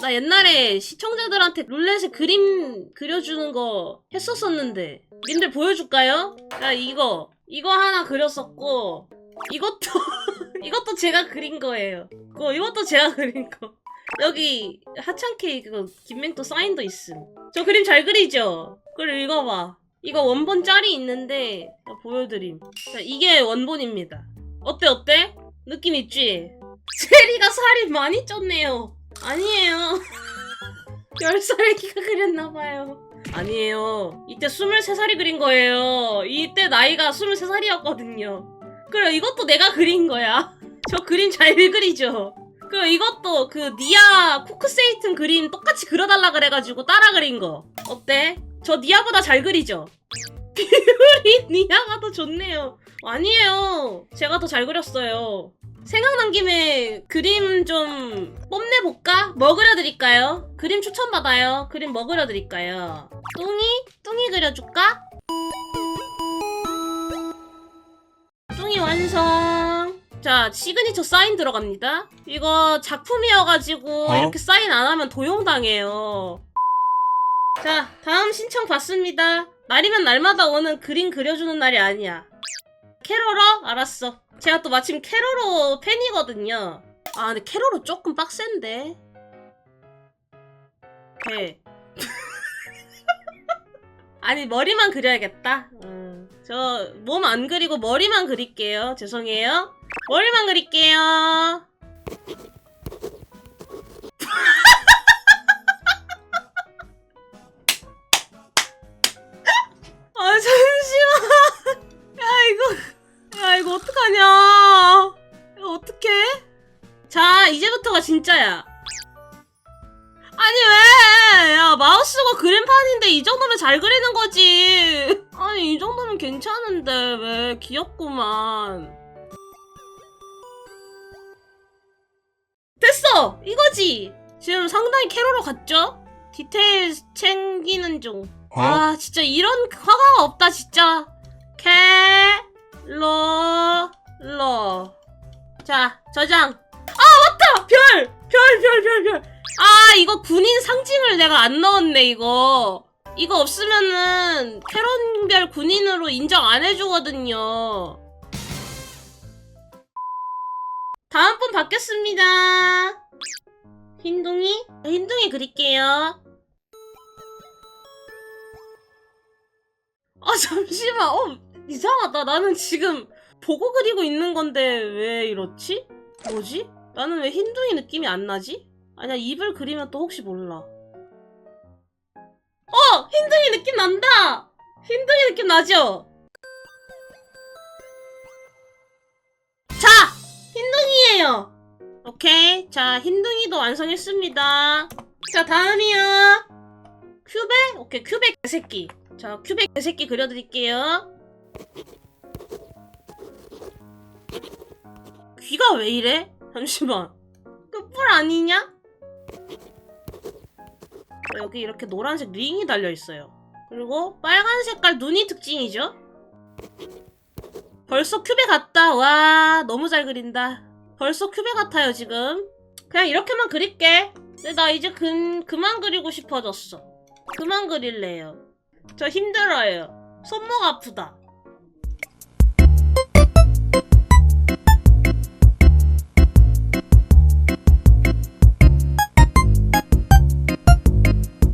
나 옛날에 시청자들한테 룰렛에 그림 그려주는 거 했었었는데 님들 보여줄까요? 자 이거 이거 하나 그렸었고 이것도 이것도 제가 그린 거예요. 그 이것도 제가 그린 거. 여기 하찮게 그 김맹도 사인도 있음. 저 그림 잘 그리죠? 그리고 이거 봐. 이거 원본 짤이 있는데 자, 보여드림. 자, 이게 원본입니다. 어때 어때? 느낌 있지? 체리가 살이 많이 쪘네요. 아니에요. 10살 애기가 그렸나봐요. 아니에요. 이때 23살이 그린 거예요. 이때 나이가 23살이었거든요. 그래, 이것도 내가 그린 거야. 저 그림 잘 그리죠? 그리고 이것도 그 니아 쿠크세이튼 그림 똑같이 그려달라 그래가지고 따라 그린 거. 어때? 저 니아보다 잘 그리죠? 비율이 니아가 더 좋네요. 아니에요. 제가 더 잘 그렸어요. 생각난 김에 그림 좀 뽐내볼까? 뭐 그려드릴까요? 그림 추천받아요. 그림 뭐 그려드릴까요? 뚱이? 뚱이 그려줄까? 뚱이 완성. 자, 시그니처 사인 들어갑니다. 이거 작품이어가지고 어? 이렇게 사인 안 하면 도용당해요. 자, 다음 신청 받습니다. 날이면 날마다 오는 그림 그려주는 날이 아니야. 캐로러? 알았어. 제가 또 마침 캐로로 팬이거든요. 아, 근데 캐로로 조금 빡센데. 네. 아니, 머리만 그려야겠다. 음, 저, 몸 안 그리고 머리만 그릴게요. 죄송해요. 머리만 그릴게요. 어떡하냐. 이거 어떡해? 자, 이제부터가 진짜야. 아니, 왜? 야, 마우스고 그림판인데 이 정도면 잘 그리는 거지. 아니, 이 정도면 괜찮은데, 왜? 귀엽구만. 됐어! 이거지! 지금 상당히 캐로로 갔죠? 디테일 챙기는 중. 어? 아, 진짜 이런 화가 없다, 진짜. 캐, 로, 로. 자, 저장. 아, 맞다! 별! 별, 별, 별, 별. 아, 이거 군인 상징을 내가 안 넣었네, 이거. 이거 없으면은 캐런별 군인으로 인정 안 해주거든요. 다음 분 받겠습니다. 흰둥이? 흰둥이 그릴게요. 아 잠시만 어 이상하다 나는 지금 보고 그리고 있는 건데 왜 이렇지? 뭐지? 나는 왜 흰둥이 느낌이 안 나지? 아니야 입을 그리면 또 혹시 몰라 어! 흰둥이 느낌 난다! 흰둥이 느낌 나죠? 자! 흰둥이에요 오케이 자 흰둥이도 완성했습니다 자 다음이요 큐베? 오케이 큐베 개새끼 자, 큐빅 개새끼 그려드릴게요. 귀가 왜 이래? 잠시만. 끝불 아니냐? 여기 이렇게 노란색 링이 달려있어요. 그리고 빨간 색깔 눈이 특징이죠? 벌써 큐베 같다. 와, 너무 잘 그린다. 벌써 큐베 같아요, 지금. 그냥 이렇게만 그릴게. 근데 나 이제 그, 그만 그리고 싶어졌어. 그만 그릴래요. 저 힘들어요. 손목 아프다.